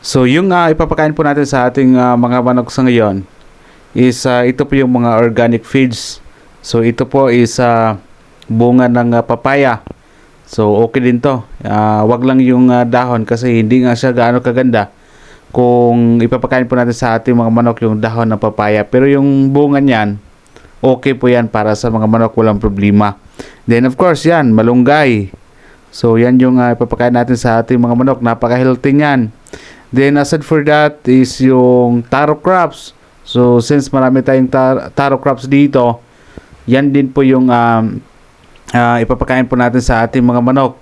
So yung ah, ipapakain po natin sa ating ah, mga manok sa ngayon is ah, ito po yung mga organic feeds. So ito po is ah, bunga ng ah, papaya. So okay din to. Ah, wag lang yung ah, dahon kasi hindi nga siya gaano kaganda kung ipapakain po natin sa ating mga manok yung dahon ng papaya. Pero yung bunga niyan, okay po yan para sa mga manok, walang problema. Then of course yan, malunggay. So yan yung ah, ipapakain natin sa ating mga manok. Napaka-healthy niyan. Then aside for that is yung taro crops. So since marami tayong tar- taro crops dito, yan din po yung um, ah, ipapakain po natin sa ating mga manok.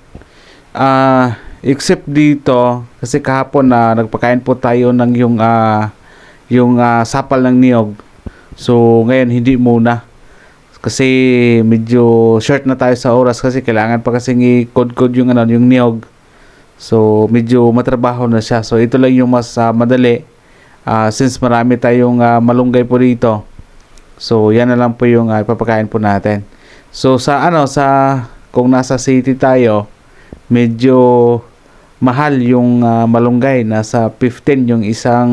Ah, except dito kasi kahapon na nagpakain po tayo ng yung ah, yung ah, sapal ng niyog. So ngayon hindi muna. Kasi medyo short na tayo sa oras kasi kailangan pa kasing i-code-code yung ano, yung niyog. So, medyo matrabaho na siya. So, ito lang yung mas ah, madali. Ah, since marami tayong ah, malunggay po dito. So, yan na lang po yung ah, ipapakain po natin. So, sa ano, sa kung nasa city tayo, medyo mahal yung ah, malunggay. Nasa 15 yung isang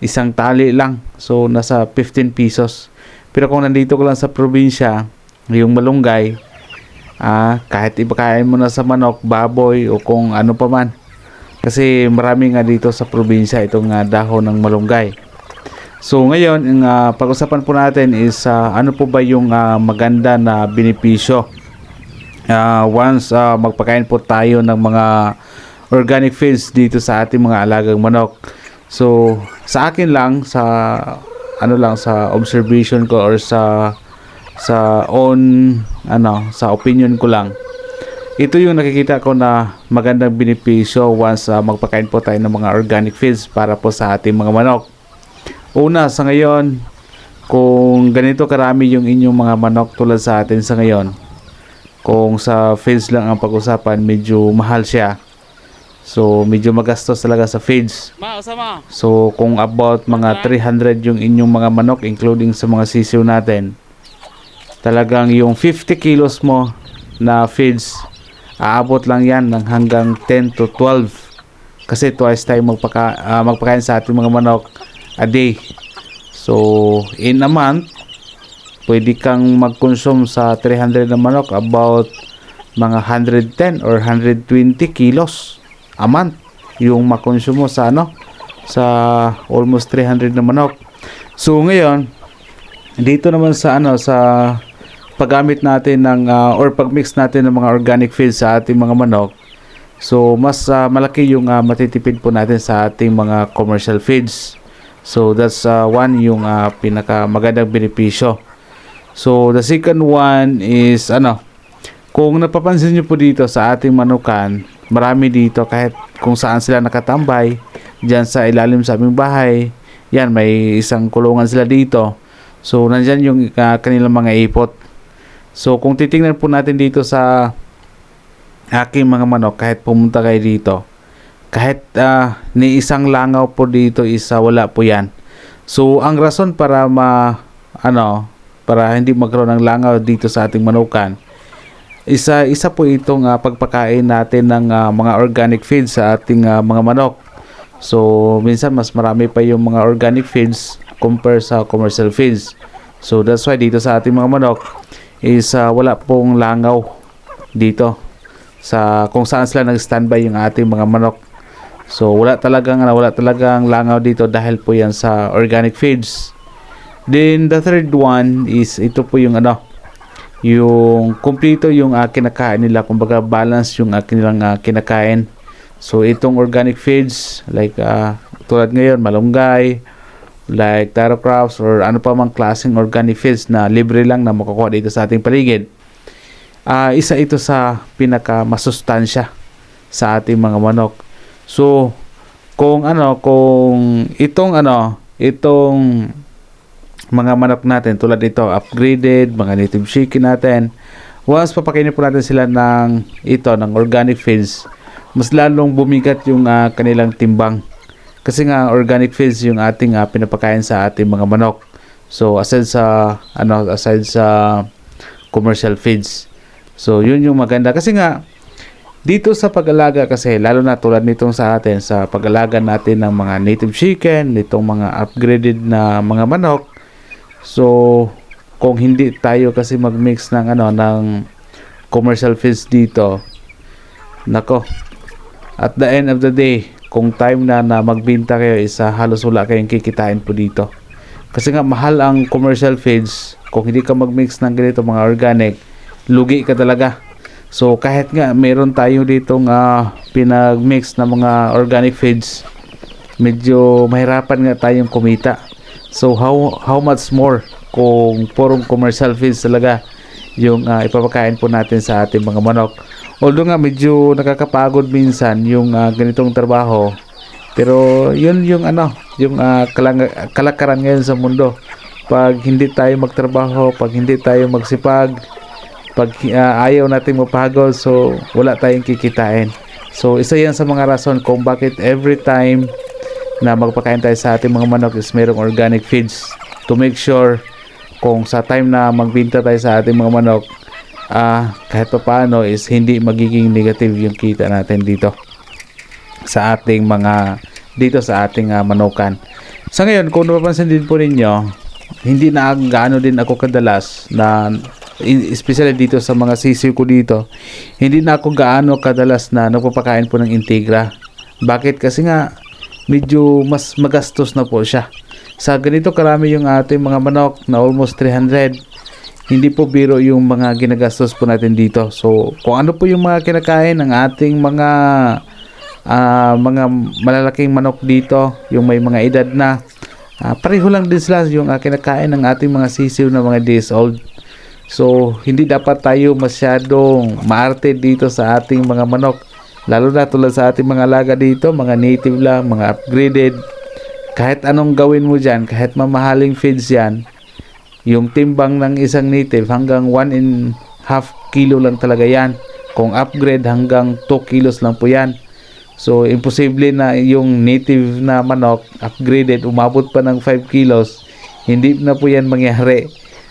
isang tali lang. So, nasa 15 pesos. Pero kung nandito ka lang sa probinsya, yung malunggay, Ah, kahit ipakain mo na sa manok, baboy o kung ano pa man. Kasi marami nga dito sa probinsya itong ah, dahon ng malunggay. So ngayon, ang ah, pag-usapan po natin is ah, ano po ba yung ah, maganda na benepisyo. Ah, once ah, magpakain po tayo ng mga organic feeds dito sa ating mga alagang manok. So sa akin lang sa ano lang sa observation ko or sa sa own ano sa opinion ko lang. Ito yung nakikita ko na magandang benepisyo once ah, magpakain po tayo ng mga organic feeds para po sa ating mga manok. Una sa ngayon kung ganito karami yung inyong mga manok tulad sa atin sa ngayon kung sa feeds lang ang pag-usapan medyo mahal siya. So medyo magastos talaga sa feeds. So kung about mga 300 yung inyong mga manok including sa mga sisiw natin, talagang yung 50 kilos mo na feeds, aabot lang yan ng hanggang 10 to 12. Kasi twice tayo magpaka, ah, magpakain sa ating mga manok a day. So in a month, pwede kang mag-consume sa 300 na manok about mga 110 or 120 kilos a month yung makonsumo sa ano sa almost 300 na manok. So ngayon, dito naman sa ano sa paggamit natin ng ah, or pagmix natin ng mga organic feeds sa ating mga manok. So mas ah, malaki yung ah, matitipid po natin sa ating mga commercial feeds. So that's ah, one yung ah, pinaka magandang benepisyo. So the second one is ano, kung napapansin niyo po dito sa ating manukan, marami dito kahit kung saan sila nakatambay, diyan sa ilalim sa aming bahay, yan may isang kulungan sila dito. So nandyan yung ah, kanilang mga ipot. So kung titingnan po natin dito sa aking mga manok kahit pumunta kayo dito, kahit ah, ni isang langaw po dito isa wala po yan. So ang rason para ma ano para hindi magkaroon ng langaw dito sa ating manukan isa isa po itong ah, pagpakain natin ng ah, mga organic feeds sa ating ah, mga manok. So minsan mas marami pa yung mga organic feeds compare sa commercial feeds. So that's why dito sa ating mga manok is ah, wala pong langaw dito sa kung saan sila nag-standby yung ating mga manok. So wala talagang ano, wala talagang langaw dito dahil po yan sa organic feeds. Then the third one is ito po yung ano yung kumpleto yung uh, kinakain nila kumbaga balance yung uh, kanilang uh, kinakain so itong organic feeds like uh, tulad ngayon malunggay like taro crops or ano pa mang klaseng organic na libre lang na makukuha dito sa ating paligid uh, isa ito sa pinaka masustansya sa ating mga manok. So kung ano kung itong ano itong mga manok natin tulad nito upgraded mga native chicken natin once papakainin po natin sila ng ito ng organic feeds mas lalong bumigat yung ah, kanilang timbang kasi nga organic feeds yung ating ah, pinapakain sa ating mga manok so aside sa ano aside sa commercial feeds so yun yung maganda kasi nga Dito sa pag-alaga kasi, lalo na tulad nitong sa atin, sa pag-alaga natin ng mga native chicken, nitong mga upgraded na mga manok. So, kung hindi tayo kasi mag-mix ng ano ng commercial feeds dito, nako. At the end of the day, kung time na na magbenta kayo isa halos wala kayong kikitain po dito. Kasi nga mahal ang commercial feeds, kung hindi ka mag-mix ng ganito mga organic, lugi ka talaga. So kahit nga meron tayo dito nga pinag-mix na mga organic feeds, medyo mahirapan nga tayong kumita. So how how much more kung purong commercial feeds talaga yung ah, ipapakain po natin sa ating mga manok. Although nga medyo nakakapagod minsan yung ah, ganitong trabaho, pero yun yung ano, yung ah, kalang- kalakaran ngayon sa mundo. Pag hindi tayo magtrabaho, pag hindi tayo magsipag, pag ah, ayaw natin mapagod, so wala tayong kikitain. So isa yan sa mga rason kung bakit every time na magpakain tayo sa ating mga manok is merong organic feeds to make sure kung sa time na magbinta tayo sa ating mga manok ah kahit pa paano is hindi magiging negative yung kita natin dito sa ating mga dito sa ating ah, manukan. Sa ngayon, kung napapansin din po ninyo, hindi na gaano din ako kadalas na especially dito sa mga sisiw ko dito, hindi na ako gaano kadalas na nagpapakain po ng Integra. Bakit? Kasi nga medyo mas magastos na po siya. Sa ganito karami yung ating mga manok na almost 300, hindi po biro yung mga ginagastos po natin dito. So, kung ano po yung mga kinakain ng ating mga ah, mga malalaking manok dito, yung may mga edad na, ah, pareho lang din sila yung uh, kinakain ng ating mga sisiw na mga days old. So, hindi dapat tayo masyadong maarte dito sa ating mga manok. Lalo na tulad sa ating mga alaga dito, mga native lang, mga upgraded. Kahit anong gawin mo dyan, kahit mamahaling feeds yan, yung timbang ng isang native hanggang 1 and half kilo lang talaga yan. Kung upgrade hanggang 2 kilos lang po yan. So, imposible na yung native na manok, upgraded, umabot pa ng 5 kilos. Hindi na po yan mangyari.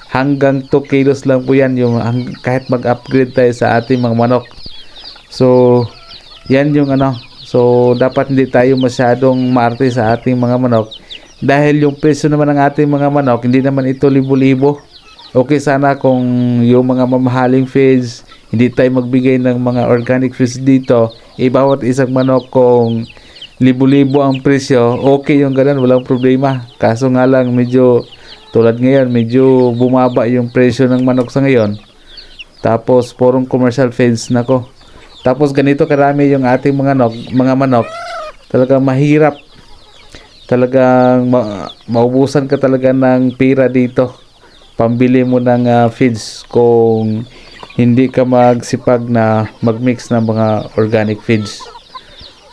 Hanggang 2 kilos lang po yan yung kahit mag-upgrade tayo sa ating mga manok. So, yan yung ano. So, dapat hindi tayo masyadong maarte sa ating mga manok. Dahil yung presyo naman ng ating mga manok, hindi naman ito libo-libo. Okay sana kung yung mga mamahaling feeds, hindi tayo magbigay ng mga organic feeds dito. Eh, bawat isang manok kung libo-libo ang presyo, okay yung ganun, walang problema. Kaso nga lang, medyo, tulad ngayon, medyo bumaba yung presyo ng manok sa ngayon. Tapos, purong commercial feeds na ko. Tapos, ganito karami yung ating mga, nok, mga manok. Talagang mahirap talagang ma- maubusan ka talaga ng pira dito. Pambili mo ng ah, feeds kung hindi ka magsipag na magmix ng mga organic feeds.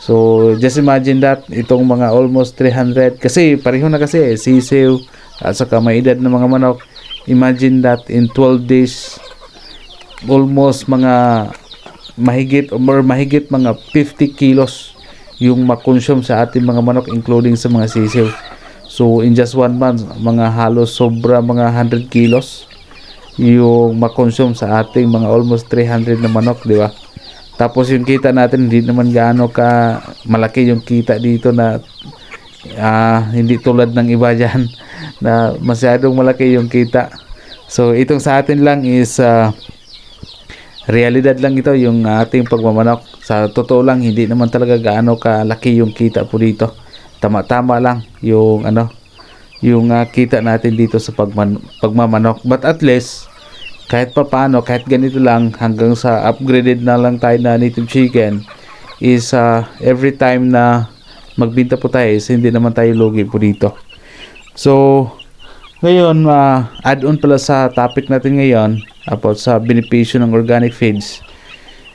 So just imagine that itong mga almost 300 kasi pareho na kasi eh, sisiw at saka may edad na mga manok. Imagine that in 12 days almost mga mahigit or mahigit mga 50 kilos yung makonsume sa ating mga manok including sa mga sisiw. So in just one month, mga halos sobra mga 100 kilos yung makonsume sa ating mga almost 300 na manok, di ba? Tapos yung kita natin hindi naman gaano ka malaki yung kita dito na ah, hindi tulad ng iba dyan na masyadong malaki yung kita. So itong sa atin lang is ah, realidad lang ito yung ating pagmamanok. Sa totoo lang, hindi naman talaga gaano kalaki yung kita po dito. Tama-tama lang yung ano, yung ah, kita natin dito sa pagman, pagmamanok. But at least, kahit pa paano, kahit ganito lang, hanggang sa upgraded na lang tayo na native chicken, is ah, every time na magbinta po tayo, is hindi naman tayo lugi po dito. So, ngayon, ah, add-on pala sa topic natin ngayon about sa benepisyo ng organic feeds.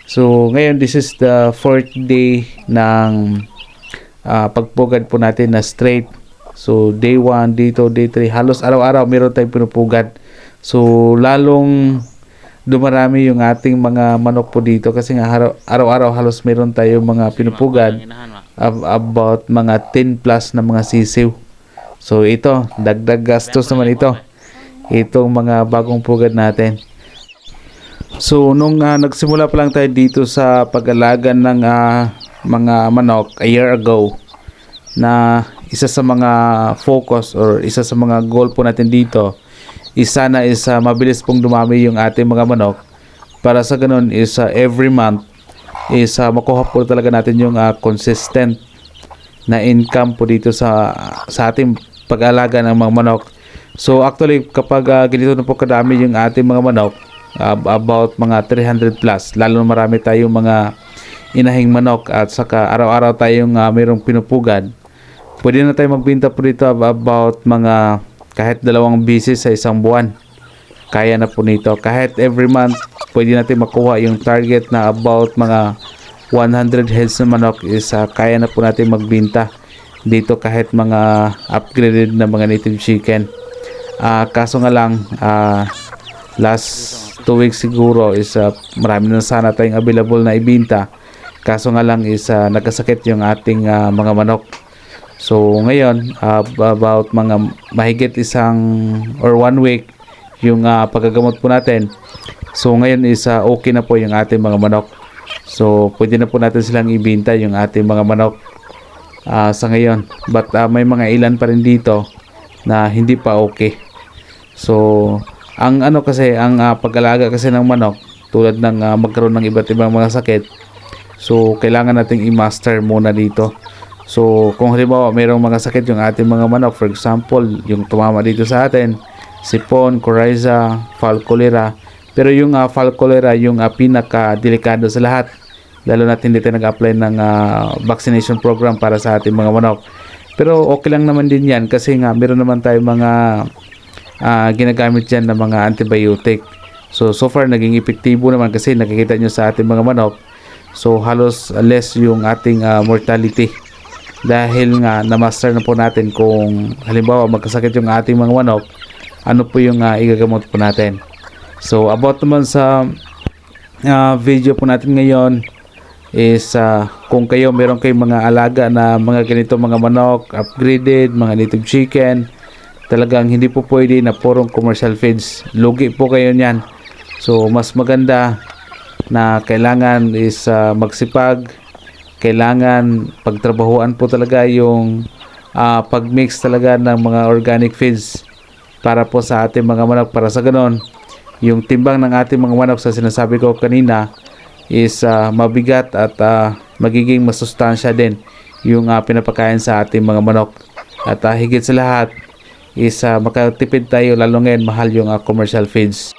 So, ngayon, this is the fourth day ng ah, pagpugad po natin na straight. So, day 1, day 2, day 3, halos araw-araw meron tayong pinupugad. So, lalong dumarami yung ating mga manok po dito kasi nga araw- araw-araw halos meron tayong mga pinupugad ab- about mga 10 plus na mga sisiw. So, ito, dagdag gastos naman ito. Itong mga bagong pugad natin. So nung ah, nagsimula pa lang tayo dito sa pag-alaga ng ah, mga manok a year ago na isa sa mga focus or isa sa mga goal po natin dito is sana is ah, mabilis pong dumami yung ating mga manok para sa ganun is ah, every month is ah, makuha po talaga natin yung ah, consistent na income po dito sa sa ating pag-alaga ng mga manok. So actually kapag ah, ganito na po kadami yung ating mga manok, ab- about mga 300 plus, lalo marami tayong mga inahing manok at saka araw-araw tayong ah, mayroong pinupugad. Pwede na tayo magbenta po dito ab- about mga kahit dalawang bisis sa isang buwan. Kaya na po nito. Kahit every month, pwede natin makuha yung target na about mga 100 heads na manok is ah, kaya na po natin magbenta dito kahit mga upgraded na mga native chicken. Ah, kaso nga lang, ah, last 2 weeks siguro is ah, marami na sana tayong available na ibinta. Kaso nga lang is ah, nagkasakit yung ating ah, mga manok. So ngayon, ah, about mga mahigit isang or one week yung ah, paggagamot po natin. So ngayon is ah, okay na po yung ating mga manok. So pwede na po natin silang ibinta yung ating mga manok ah, sa ngayon. But ah, may mga ilan pa rin dito na hindi pa okay. So ang ano kasi ang ah, pag-alaga kasi ng manok tulad ng ah, magkaroon ng iba't ibang mga sakit. So kailangan nating i-master muna dito. So kung halimbawa mayroong mga sakit yung ating mga manok, for example, yung tumama dito sa atin, sipon, coryza, fall cholera. Pero yung uh, fall cholera yung uh, pinaka-delikado sa lahat. Lalo natin tayo nag-apply ng ah, vaccination program para sa ating mga manok. Pero okay lang naman din yan kasi nga meron naman tayo mga ah, ginagamit dyan ng mga antibiotic. So, so far naging epektibo naman kasi nakikita nyo sa ating mga manok. So, halos less yung ating ah, mortality. Dahil nga, na-master na po natin kung halimbawa magkasakit yung ating mga manok, ano po yung ah, igagamot po natin. So, about naman sa ah, video po natin ngayon is ah, kung kayo meron kayong mga alaga na mga ganito mga manok, upgraded, mga native chicken, talagang hindi po pwede na purong commercial feeds. Lugi po kayo niyan. So, mas maganda na kailangan is ah, magsipag, kailangan pagtrabahuan po talaga yung ah, pagmix talaga ng mga organic feeds para po sa ating mga manok para sa ganon yung timbang ng ating mga manok sa sinasabi ko kanina is ah, mabigat at ah, magiging masustansya din yung ah, pinapakain sa ating mga manok at ah, higit sa lahat is ah, makatipid tayo lalo ngayon mahal yung ah, commercial feeds